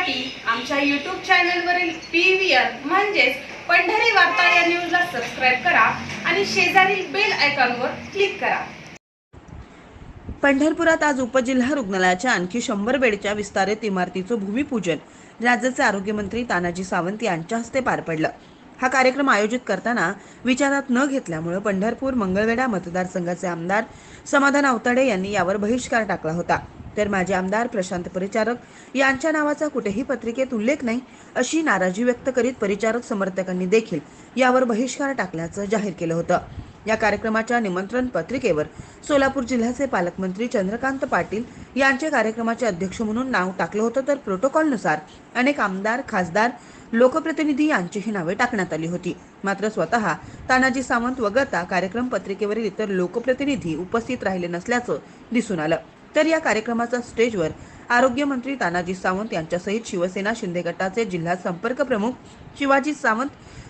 पाहण्यासाठी आमच्या YouTube चॅनलवरील P V म्हणजेच पंढरी वार्ता या न्यूजला सबस्क्राईब करा आणि शेजारील बेल आयकॉनवर क्लिक करा. पंढरपुरात आज उपजिल्हा रुग्णालयाच्या आणखी शंभर बेडच्या विस्तारित इमारतीचं भूमिपूजन. राज्याचे आरोग्यमंत्री तानाजी सावंत यांच्या हस्ते पार पडलं. हा कार्यक्रम आयोजित करताना विचारात न घेतल्यामुळे पंढरपूर मंगळवेढा मतदारसंघाचे आमदार समाधान अवताडे यांनी यावर बहिष्कार टाकला होता. तर माजी आमदार प्रशांत परिचारक यांच्या नावाचा कुठेही पत्रिकेत उल्लेख नाही अशी नाराजी व्यक्त करीत परिचारक समर्थकांनी देखील यावर बहिष्कार टाकल्याचं जाहीर केलं होतं. या कार्यक्रमाच्या निमंत्रण पत्रिकेवर सोलापूर जिल्ह्याचे पालकमंत्री चंद्रकांत पाटील यांचे कार्यक्रमाचे अध्यक्ष म्हणून नाव टाकलं होतं तर प्रोटोकॉलनुसार अनेक आमदार खासदार लोकप्रतिनिधी यांचीही नावे टाकण्यात आली होती. मात्र स्वतः तानाजी सावंत वगळता कार्यक्रम पत्रिकेवरील इतर लोकप्रतिनिधी उपस्थित राहिले नसल्याचं दिसून आलं. तर या कार्यक्रमाचा स्टेजवर आरोग्यमंत्री तानाजी सावंत यांच्यासहित शिवसेना शिंदे गटाचे जिल्हा संपर्क प्रमुख शिवाजी सावंत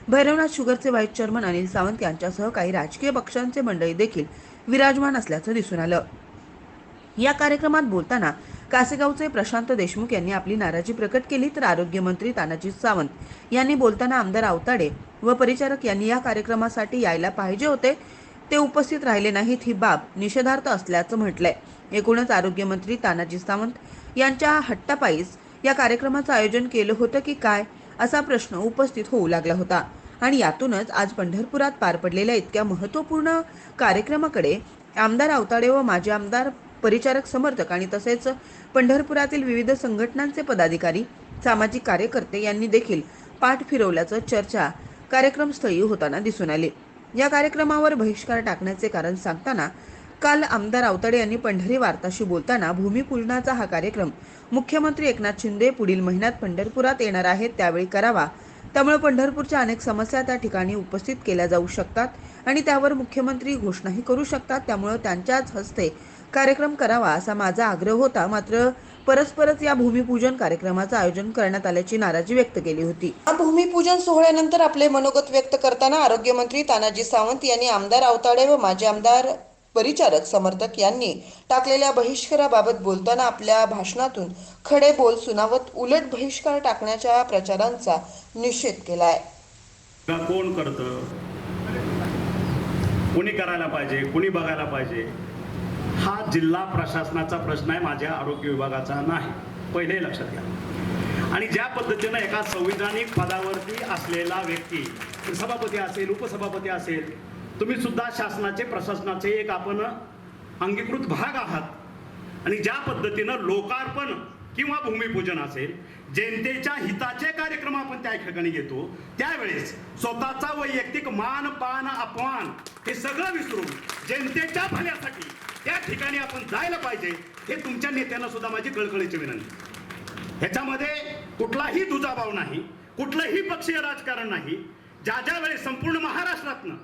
भैरवनाथ शुगरचे व्हाईस चेअरमन अनिल सावंत यांच्यासह काही राजकीय पक्षांचे मंडळी देखील विराजमान असल्याचं दिसून आलं. या कार्यक्रमात बोलताना कासेगावचे प्रशांत देशमुख यांनी आपली नाराजी प्रकट केली तर आरोग्यमंत्री तानाजी सावंत यांनी बोलताना आमदार आवताडे व परिचारक यांनी या कार्यक्रमासाठी यायला पाहिजे होते ते उपस्थित राहिले नाहीत ही बाब निषेधार्थ असल्याचं म्हटलंय. एकूणच आरोग्यमंत्री तानाजी सावंत यांच्या हट्टापाईस या कार्यक्रमाचं आयोजन केलं होतं की काय असा प्रश्न उपस्थित होऊ लागला होता. आणि यातूनच आज पंढरपुरात पार पडलेल्या इतक्या महत्त्वपूर्ण कार्यक्रमाकडे आमदार आवताडे व माजी आमदार परिचारक समर्थक आणि तसेच पंढरपुरातील विविध संघटनांचे पदाधिकारी सामाजिक कार्यकर्ते यांनी देखील पाठ फिरवल्याचं चर्चा कार्यक्रमस्थळी होताना दिसून आली. या कार्यक्रमावर बहिष्कार टाकण्याचे कारण सांगताना काल आमदार आवताडे यांनी पंढरी वार्ताशी बोलताना भूमिपूजनाचा हा कार्यक्रम मुख्यमंत्री एकनाथ शिंदे पुढील महिन्यात पंढरपुरात येणार आहेत त्यावेळी करावा. त्यामुळे पंढरपूरच्या अनेक समस्या त्या ठिकाणी उपस्थित केल्या जाऊ शकतात आणि त्यावर मुख्यमंत्री घोषणाही करू शकतात. त्यामुळे त्यांच्याच हस्ते कार्यक्रम करावा असा माझा आग्रह होता. मात्र परस्परच या भूमिपूजन कार्यक्रमाचं आयोजन करण्यात आल्याची नाराजी व्यक्त केली होती. या भूमिपूजन सोहळ्यानंतर आपले मनोगत व्यक्त करताना आरोग्यमंत्री तानाजी सावंत यांनी आमदार आवताडे व माजी आमदार परिचारक समर्थक यांनी टाकलेल्या बहिष्काराबाबत बोलताना आपल्या भाषणातून खडे बोल सुनावत उलट बहिष्कार टाकण्याच्या प्रचारांचा निषेध केलाय. कोण करतं? कुणी करायला पाहिजे? कुणी बघायला पाहिजे? हा जिल्हा प्रशासनाचा प्रश्न आहे माझ्या आरोग्य विभागाचा नाही. पहिले लक्षात घ्या. आणि ज्या पद्धतीनं एका संविधानिक पदावरती असलेला व्यक्ती सभापती असेल उपसभापती असेल तुम्ही सुद्धा शासनाचे प्रशासनाचे एक आपण अंगीकृत भाग आहात. आणि ज्या पद्धतीनं लोकार्पण किंवा भूमिपूजन असेल जनतेच्या हिताचे कार्यक्रम आपण त्या ठिकाणी घेतो त्यावेळेस स्वतःचा वैयक्तिक मान पान अपमान हे सगळं विसरून जनतेच्या भल्यासाठी त्या ठिकाणी आपण जायला पाहिजे हे तुमच्या नेत्यांना सुद्धा माझी कळकळीची विनंती. ह्याच्यामध्ये कुठलाही दुजाभाव नाही कुठलंही पक्षीय राजकारण नाही. ज्या ज्या वेळेस संपूर्ण महाराष्ट्रातनं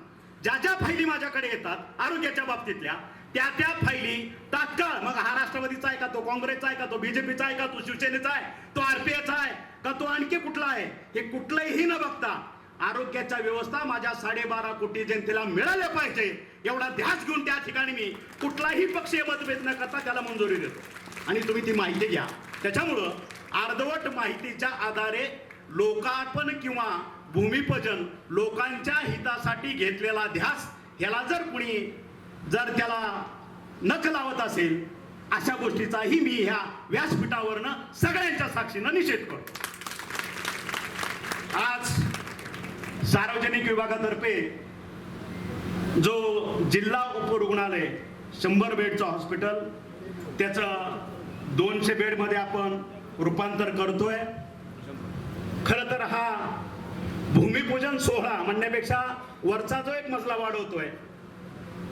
ज्या ज्या फायली माझ्याकडे येतात आरोग्याच्या बाबतीतल्या त्या त्या फायली तात्काळ मग हा राष्ट्रवादीचा आहे का तो काँग्रेसचा आहे का तो बीजेपीचा आहे का तो शिवसेनेचा आहे तो आरपीएचा आहे का तो आणखी कुठला आहे हे कुठलंही न बघता आरोग्याच्या व्यवस्था माझ्या साडेबारा कोटी जनतेला मिळाल्या पाहिजे एवढा ध्यास घेऊन त्या ठिकाणी मी कुठलाही पक्षीय मतभेद न करता त्याला मंजुरी देतो. आणि तुम्ही ती माहिती घ्या. त्याच्यामुळं अर्धवट माहितीच्या आधारे लोकार्पण किंवा भूमिपूजन लोकांच्या हितासाठी घेतलेला ध्यास ह्याला जर कुणी जर त्याला नख लावत असेल अशा गोष्टीचाही मी ह्या व्यासपीठावरनं सगळ्यांच्या साक्षीनं निषेध करतो. आज सार्वजनिक विभागातर्फे जो जिल्हा उपरुग्णालय शंभर बेडचं हॉस्पिटल त्याचं दोनशे बेडमध्ये आपण रूपांतर करतोय. खरं तर हा भूमिपूजन सोहळा म्हणण्यापेक्षा वरचा जो एक मजला वाढवतोय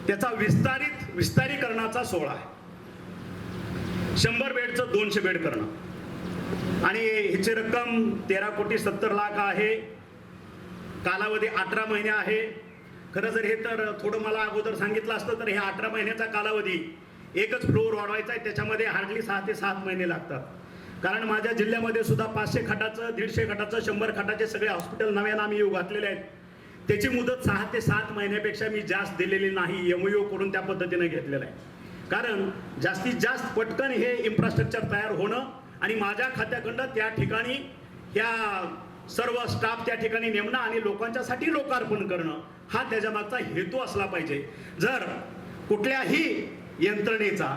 त्याचा विस्तारित विस्तारीकरणाचा सोहळा आहे. शंभर बेडचं दोनशे बेड करणं. आणि ह्याची रक्कम तेरा कोटी सत्तर लाख आहे. कालावधी अठरा महिने आहे. खरं जर हे तर थोडं मला अगोदर सांगितलं असतं तर हे अठरा महिन्याचा कालावधी एकच फ्लोअर वाढवायचा आहे. त्याच्यामध्ये हार्डली सहा ते सात महिने लागतात. कारण माझ्या जिल्ह्यामध्ये सुद्धा पाचशे खाटाचं दीडशे खाटाचं शंभर खाटाचे सगळे हॉस्पिटल नव्यानं आम्ही येऊ घातलेले आहेत. त्याची मुदत सहा ते सात महिन्यापेक्षा मी जास्त दिलेली नाही एमओयू करून त्या पद्धतीने घेतलेलं आहे. कारण जास्तीत जास्त पटकन हे इन्फ्रास्ट्रक्चर तयार होणं आणि माझ्या खात्याकडं त्या ठिकाणी ह्या सर्व स्टाफ त्या ठिकाणी नेमणं आणि लोकांच्यासाठी लोकार्पण करणं हा त्याच्यामागचा हेतू असला पाहिजे. जर कुठल्याही यंत्रणेचा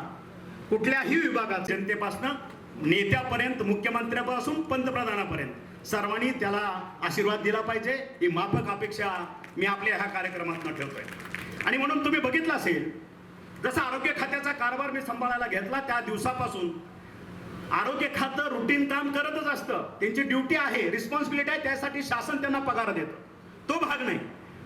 कुठल्याही विभागात जनतेपासनं नेत्यापर्यंत मुख्यमंत्र्यापासून पंतप्रधानापर्यंत. सर्वांनी त्याला आशीर्वाद दिला पाहिजे. ही माफक अपेक्षा मी आपल्या ह्या कार्यक्रमातून ठेवतोय. आणि म्हणून तुम्ही बघितलं असेल जसा आरोग्य खात्याचा कारभार मी सांभाळायला घेतला त्या दिवसापासून आरोग्य खातं रुटीन काम करतच असतं. त्यांची ड्युटी आहे रिस्पॉन्सिबिलिटी आहे त्यासाठी शासन त्यांना पगार देतं. तो भाग नाही.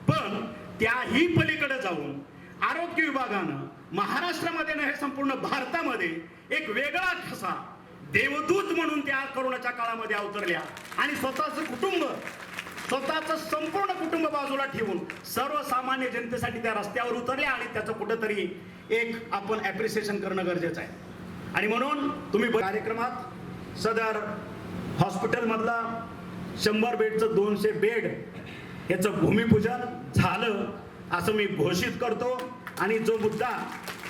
पण त्याही पलीकडे जाऊन आरोग्य विभागानं महाराष्ट्रामध्ये नाही संपूर्ण भारतामध्ये एक वेगळा ठसा देवदूत म्हणून त्या करोनाच्या काळामध्ये अवतरल्या. आणि स्वतःचं कुटुंब स्वतःचं संपूर्ण कुटुंब बाजूला ठेवून सर्वसामान्य जनतेसाठी त्या रस्त्यावर उतरल्या आणि त्याचं कुठंतरी एक आपण ॲप्रिसिएशन करणं गरजेचं आहे. आणि म्हणून तुम्ही कार्यक्रमात सदर हॉस्पिटलमधला शंभर बेडचं दोनशे बेड याचं भूमिपूजन झालं असं मी घोषित करतो. आणि जो मुद्दा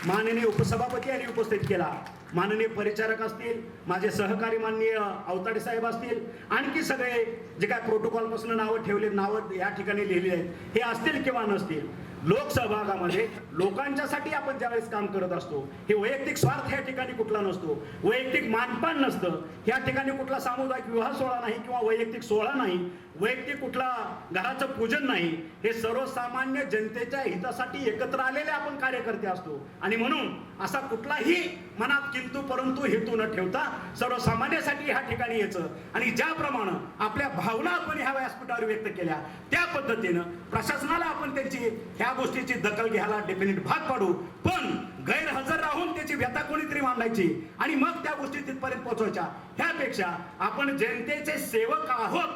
माननीय उपसभापती यांनी उपस्थित केला माननीय परिचारक असतील माझे सहकारी माननीय अवताडे साहेब असतील आणखी सगळे जे काय प्रोटोकॉलपासून नावं ठेवले नावं या ठिकाणी लिहिली आहेत हे असतील किंवा नसतील? लोकसहभागामध्ये लोकांच्यासाठी आपण ज्यावेळेस काम करत असतो हे वैयक्तिक स्वार्थ या ठिकाणी कुठला नसतो वैयक्तिक मानपान नसतं या ठिकाणी कुठला सामुदायिक विवाह सोहळा नाही किंवा वैयक्तिक सोहळा नाही वैयक्तिक कुठला घराचं पूजन नाही हे सर्वसामान्य जनतेच्या हितासाठी एकत्र आलेले आपण कार्यकर्ते असतो. आणि म्हणून असा कुठलाही मनात किंतू परंतु हेतू न ठेवता सर्वसामान्यासाठी ह्या ठिकाणी यायचं. आणि ज्याप्रमाणे आपल्या भावना आपण ह्या व्यासपीठावर व्यक्त केल्या. त्या पद्धतीनं प्रशासनाला आपण त्यांची ह्या गोष्टीची दखल घ्यायला डेफिनेट भाग पाडू. पण गैरहजर राहून त्याची व्यथा कोणीतरी मांडायची आणि मग त्या गोष्टी तिथपर्यंत पोहोचवायच्या. ह्यापेक्षा आपण जनतेचे सेवक आहोत.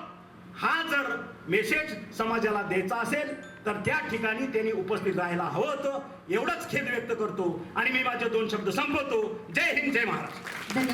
हा जर मेसेज समाजाला द्यायचा असेल तर त्या ठिकाणी त्यांनी उपस्थित राहायला हवं होतं. एवढंच खेद व्यक्त करतो. आणि मी माझे दोन शब्द संपवतो. जय हिंद जय महाराष्ट्र.